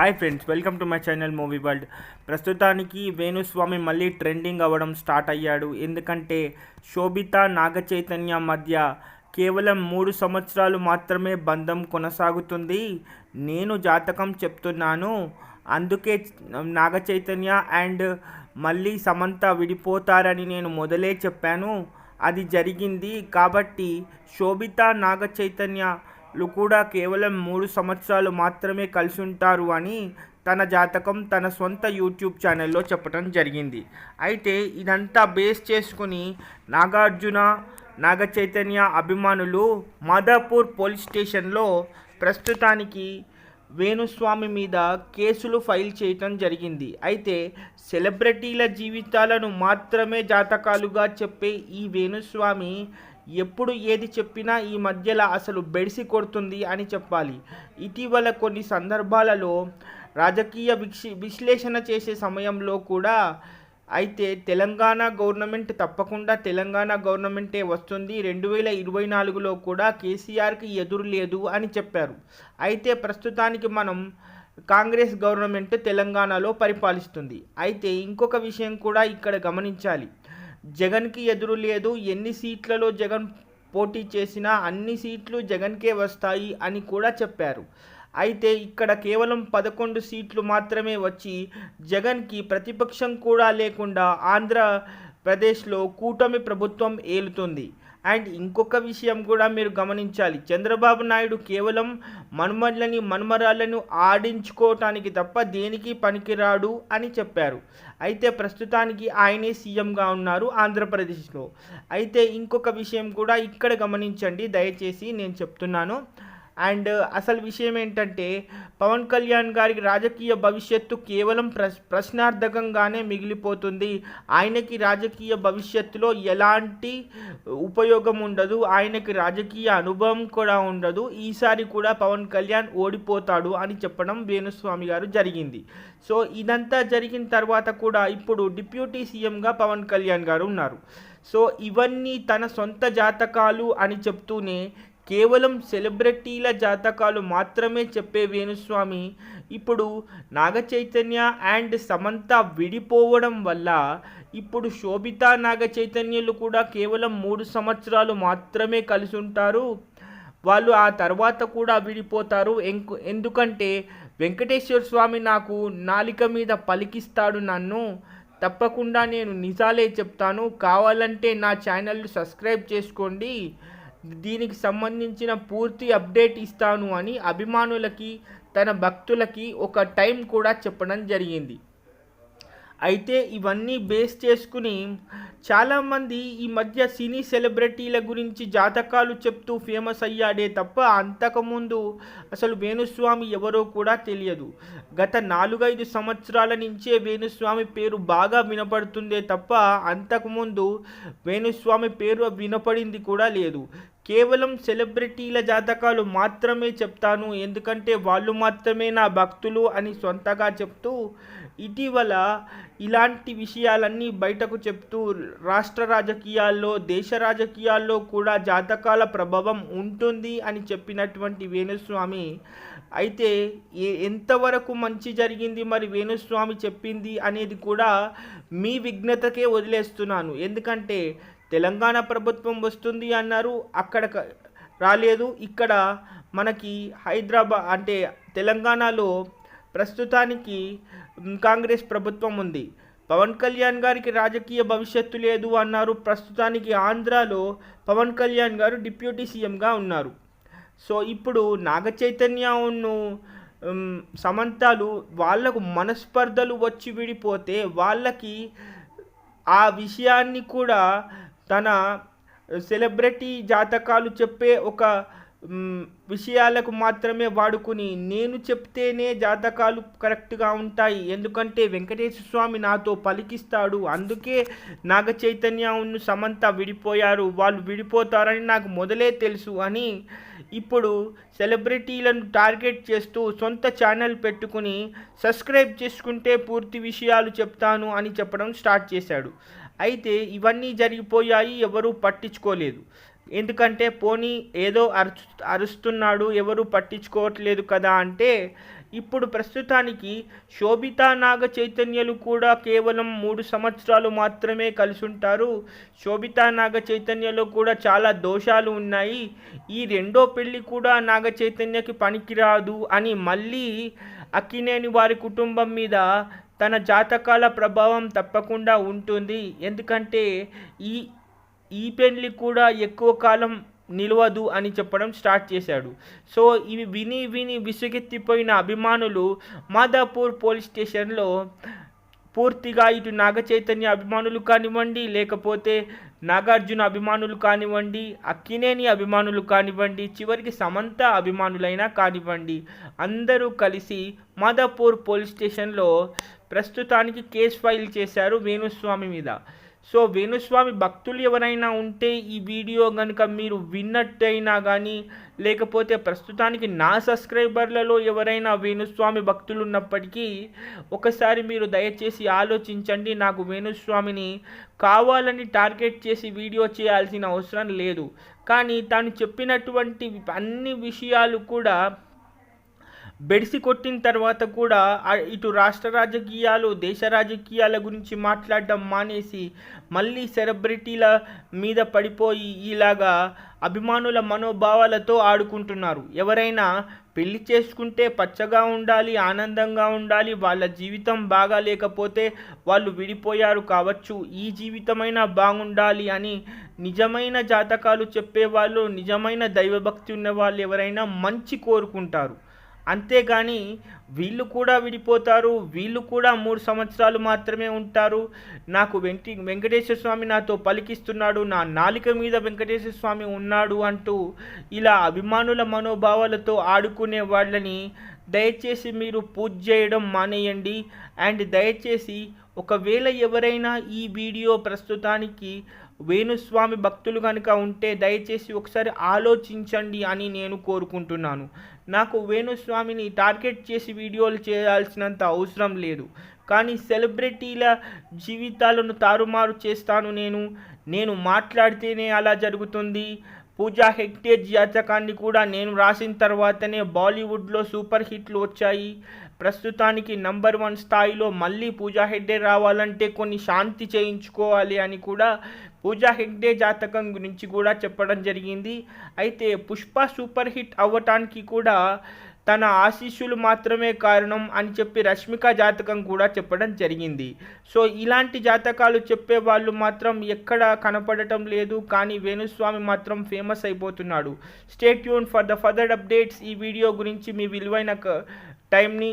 Hi friends welcome to my channel movie world. ప్రస్తుతానికి వేణుస్వామి మళ్ళీ trending అవ్వడం స్టార్ట్ అయ్యాడు. ఎందుకంటే శోభిత నాగ చైతన్య మధ్య కేవలం మూడు సంవత్సరాలు మాత్రమే బంధం కొనసాగుతుంది. నేను జాతకం చెప్తున్నాను. అందుకే నాగ చైతన్య అండ్ మళ్ళీ సమంత విడిపోతారని నేను మొదలే చెప్పాను. అది జరిగింది కాబట్టి శోభిత నాగ లు కూడా కేవలం మూడు సంవత్సరాలు మాత్రమే కలిసి ఉంటారు అని తన జాతకం తన సొంత యూట్యూబ్ ఛానల్లో చెప్పడం జరిగింది. అయితే ఇదంతా బేస్ చేసుకుని నాగార్జున నాగ చైతన్య అభిమానులు మాదాపూర్ పోలీస్ స్టేషన్లో ప్రస్తుతానికి వేణుస్వామి మీద కేసులు ఫైల్ చేయటం జరిగింది. అయితే సెలబ్రిటీల జీవితాలను మాత్రమే జాతకాలుగా చెప్పే ఈ వేణుస్వామి ఎప్పుడు ఏది చెప్పినా ఈ మధ్యలో అసలు బెడిసి కొడుతుంది అని చెప్పాలి. ఇటీవల కొన్ని సందర్భాలలో రాజకీయ విక్షి విశ్లేషణ చేసే సమయంలో కూడా అయితే తెలంగాణ గవర్నమెంట్ తప్పకుండా తెలంగాణ గవర్నమెంటే వస్తుంది. రెండు వేల ఇరవై నాలుగులో కూడా కేసీఆర్కి ఎదురు లేదు అని చెప్పారు. అయితే ప్రస్తుతానికి మనం కాంగ్రెస్ గవర్నమెంట్ తెలంగాణలో పరిపాలిస్తుంది. అయితే ఇంకొక విషయం కూడా ఇక్కడ గమనించాలి. జగన్కి ఎదురు లేదు. ఎన్ని సీట్లలో జగన్ పోటీ చేసినా అన్ని సీట్లు జగన్కే వస్తాయి అని కూడా చెప్పారు. అయితే ఇక్కడ కేవలం పదకొండు సీట్లు మాత్రమే వచ్చి జగన్కి ప్రతిపక్షం కూడా లేకుండా ఆంధ్రప్రదేశ్లో కూటమి ప్రభుత్వం ఏలుతుంది. అండ్ ఇంకొక విషయం కూడా మీరు గమనించాలి. చంద్రబాబు నాయుడు కేవలం మన్మర్లని మన్మరాలను ఆడించుకోవటానికి తప్ప దేనికి పనికిరాడు అని చెప్పారు. అయితే ప్రస్తుతానికి ఆయనే సీఎంగా ఉన్నారు ఆంధ్రప్రదేశ్లో. అయితే ఇంకొక విషయం కూడా ఇక్కడ గమనించండి. దయచేసి నేను చెప్తున్నాను. అండ్ అసలు విషయం ఏంటంటే పవన్ కళ్యాణ్ గారికి రాజకీయ భవిష్యత్తు కేవలం ప్రశ్ ప్రశ్నార్థకంగానే మిగిలిపోతుంది. ఆయనకి రాజకీయ భవిష్యత్తులో ఎలాంటి ఉపయోగం ఉండదు. ఆయనకి రాజకీయ అనుభవం కూడా ఉండదు. ఈసారి కూడా పవన్ కళ్యాణ్ ఓడిపోతాడు అని చెప్పడం వేణుస్వామి గారు జరిగింది. సో ఇదంతా జరిగిన తర్వాత కూడా ఇప్పుడు డిప్యూటీ సీఎంగా పవన్ కళ్యాణ్ గారు ఉన్నారు. సో ఇవన్నీ తన సొంత జాతకాలు అని చెప్తూనే కేవలం సెలబ్రిటీల జాతకాలు మాత్రమే చెప్పే వేణుస్వామి. ఇప్పుడు నాగ చైతన్య అండ్ సమంత విడిపోవడం వల్ల ఇప్పుడు శోభిత నాగ చైతన్యులు కూడా కేవలం మూడు సంవత్సరాలు మాత్రమే కలిసి ఉంటారు. వాళ్ళు ఆ తర్వాత కూడా విడిపోతారు. ఎంకు ఎందుకంటే వెంకటేశ్వర స్వామి నాకు నాలిక మీద పలికిస్తాడు నన్ను. తప్పకుండా నేను నిజాలే చెప్తాను. కావాలంటే నా ఛానల్ సబ్స్క్రైబ్ చేసుకోండి. దీనికి సంబంధించిన పూర్తి అప్డేట్ ఇస్తాను అని అభిమానులకి తన భక్తులకి ఒక టైం కూడా చెప్పడం జరిగింది. అయితే ఇవన్నీ బేస్ చేసుకుని చాలామంది ఈ మధ్య సినీ సెలబ్రిటీల గురించి జాతకాలు చెప్తూ ఫేమస్ అయ్యాడే తప్ప అంతకుముందు అసలు వేణుస్వామి ఎవరో కూడా తెలియదు. గత నాలుగైదు సంవత్సరాల నుంచే వేణుస్వామి పేరు బాగా వినపడుతుందే తప్ప అంతకుముందు వేణుస్వామి పేరు వినపడింది కూడా లేదు. కేవలం సెలబ్రిటీల జాతకాలు మాత్రమే చెప్తాను. ఎందుకంటే వాళ్ళు మాత్రమే నా భక్తులు అని సొంతగా చెప్తూ ఇటీవల ఇలాంటి విషయాలన్నీ బయటకు చెప్తూ రాష్ట్ర రాజకీయాల్లో దేశ రాజకీయాల్లో కూడా జాతకాల ప్రభావం ఉంటుంది అని చెప్పినటువంటి వేణుస్వామి. అయితే ఏ ఎంతవరకు మంచి జరిగింది మరి వేణుస్వామి చెప్పింది అనేది కూడా మీ విఘ్నతకే వదిలేస్తున్నాను. ఎందుకంటే తెలంగాణ ప్రభుత్వం వస్తుంది అన్నారు. అక్కడ రాలేదు. ఇక్కడ మనకి హైదరాబాద్ అంటే తెలంగాణలో ప్రస్తుతానికి కాంగ్రెస్ ప్రభుత్వం ఉంది. పవన్ కళ్యాణ్ గారికి రాజకీయ భవిష్యత్తు లేదు అన్నారు. ప్రస్తుతానికి ఆంధ్రాలో పవన్ కళ్యాణ్ గారు డిప్యూటీ సీఎంగా ఉన్నారు. సో ఇప్పుడు నాగ చైతన్యను సమంతాలు వాళ్ళకు మనస్పర్ధలు వచ్చి విడిపోతే వాళ్ళకి ఆ విషయాన్ని కూడా తన సెలబ్రిటీ జాతకాలు చెప్పే ఒక విషయాలకు మాత్రమే వాడుకుని నేను చెప్తేనే జాతకాలు కరెక్ట్గా ఉంటాయి. ఎందుకంటే వెంకటేశ్వర స్వామి నాతో పలికిస్తాడు. అందుకే నాగ చైతన్యను సమంత విడిపోయారు. వాళ్ళు విడిపోతారని నాకు మొదలే తెలుసు అని ఇప్పుడు సెలబ్రిటీలను టార్గెట్ చేస్తూ సొంత ఛానల్ పెట్టుకుని సబ్స్క్రైబ్ చేసుకుంటే పూర్తి విషయాలు చెప్తాను అని చెప్పడం స్టార్ట్ చేశాడు. అయితే ఇవన్నీ జరిగిపోయాయి ఎవరూ పట్టించుకోలేదు. ఎందుకంటే పోనీ ఏదో అరుచు అరుస్తున్నాడు ఎవరు పట్టించుకోవట్లేదు కదా అంటే ఇప్పుడు ప్రస్తుతానికి శోభితా నాగ చైతన్యలు కూడా కేవలం మూడు సంవత్సరాలు మాత్రమే కలిసుంటారు. శోభితా నాగ చైతన్యలో కూడా చాలా దోషాలు ఉన్నాయి. ఈ రెండో పెళ్ళి కూడా నాగ చైతన్యకి పనికిరాదు అని మళ్ళీ అక్కినేని వారి కుటుంబం మీద తన జాతకాల ప్రభావం తప్పకుండా ఉంటుంది. ఎందుకంటే ఈ ఈ పెండ్లి కూడా ఎక్కువ కాలం నిలవదు అని చెప్పడం స్టార్ట్ చేశాడు. సో ఇవి విని విని విసుగెత్తిపోయిన అభిమానులు మాదాపూర్ పోలీస్ స్టేషన్లో పూర్తిగా ఇటు నాగ చైతన్య అభిమానులు కానివ్వండి లేకపోతే నాగార్జున అభిమానులు కానివ్వండి అక్కినేని అభిమానులు కానివ్వండి చివరికి సమంత అభిమానులైనా కానివ్వండి అందరూ కలిసి మాదాపూర్ పోలీస్ స్టేషన్లో ప్రస్తుతానికి కేసు ఫైల్ చేశారు వేణుస్వామి మీద. సో వేణుస్వామి భక్తులు ఎవరైనా ఉంటే ఈ వీడియో కనుక మీరు విన్నట్టయినా కానీ లేకపోతే ప్రస్తుతానికి నా సబ్స్క్రైబర్లలో ఎవరైనా వేణుస్వామి భక్తులు ఉన్నప్పటికీ ఒకసారి మీరు దయచేసి ఆలోచించండి నాకు వేణుస్వామిని కావాలని టార్గెట్ చేసి వీడియో చేయాల్సిన అవసరం లేదు. కానీ తాను చెప్పినటువంటి అన్ని విషయాలు కూడా బెడిసి కొట్టిన తర్వాత కూడా ఇటు రాష్ట్ర రాజకీయాలు దేశ రాజకీయాల గురించి మాట్లాడడం మానేసి మళ్ళీ సెలబ్రిటీల మీద పడిపోయి ఇలాగా అభిమానుల మనోభావాలతో ఆడుకుంటున్నారు. ఎవరైనా పెళ్ళి చేసుకుంటే పచ్చగా ఉండాలి ఆనందంగా ఉండాలి వాళ్ళ జీవితం బాగా లేకపోతే వాళ్ళు విడిపోయారు కావచ్చు ఈ జీవితమైనా బాగుండాలి అని నిజమైన జాతకాలు చెప్పేవాళ్ళు నిజమైన దైవభక్తి ఉన్న వాళ్ళు ఎవరైనా మంచి కోరుకుంటారు. అంతేగాని వీళ్ళు కూడా విడిపోతారు వీళ్ళు కూడా మూడు సంవత్సరాలు మాత్రమే ఉంటారు. నాకు వెంటి వెంకటేశ్వర స్వామి నాతో పలికిస్తున్నాడు నా నాలిక మీద వెంకటేశ్వర స్వామి ఉన్నాడు అంటూ ఇలా అభిమానుల మనోభావాలతో ఆడుకునే వాళ్ళని దయచేసి మీరు పూజ చేయడం మానేయండి. అండ్ దయచేసి ఒకవేళ ఎవరైనా ఈ వీడియో ప్రస్తుతానికి వేణుస్వామి భక్తులు కనుక ఉంటే దయచేసి ఒకసారి ఆలోచించండి అని నేను కోరుకుంటున్నాను. నాకు వేణుస్వామిని టార్గెట్ చేసి వీడియోలు చేయాల్సినంత అవసరం లేదు. కానీ సెలబ్రిటీల జీవితాలను తారుమారు చేస్తాను నేను. నేను మాట్లాడితేనే అలా జరుగుతుంది. పూజా హెగ్డే జాతకాన్ని కూడా నేను రాసిన తర్వాతనే బాలీవుడ్లో సూపర్ హిట్లు వచ్చాయి. ప్రస్తుతానికి నంబర్ వన్ స్థాయిలో మళ్ళీ పూజా హెగ్డే రావాలంటే కొన్ని శాంతి చేయించుకోవాలి అని కూడా పూజా హెగ్డే జాతకం గురించి కూడా చెప్పడం జరిగింది. అయితే పుష్ప సూపర్ హిట్ అవ్వటానికి కూడా తన ఆశీస్సులు మాత్రమే కారణం అని చెప్పి రష్మిక జాతకం కూడా చెప్పడం జరిగింది. సో ఇలాంటి జాతకాలు చెప్పే వాళ్ళు మాత్రం ఎక్కడ కనపడటం లేదు. కానీ వేణుస్వామి మాత్రం ఫేమస్ అయిపోతున్నాడు. స్టేట్ యూన్ ఫర్ ద ఫర్దర్ అప్డేట్స్ ఈ వీడియో గురించి మీ విలువైన టైంని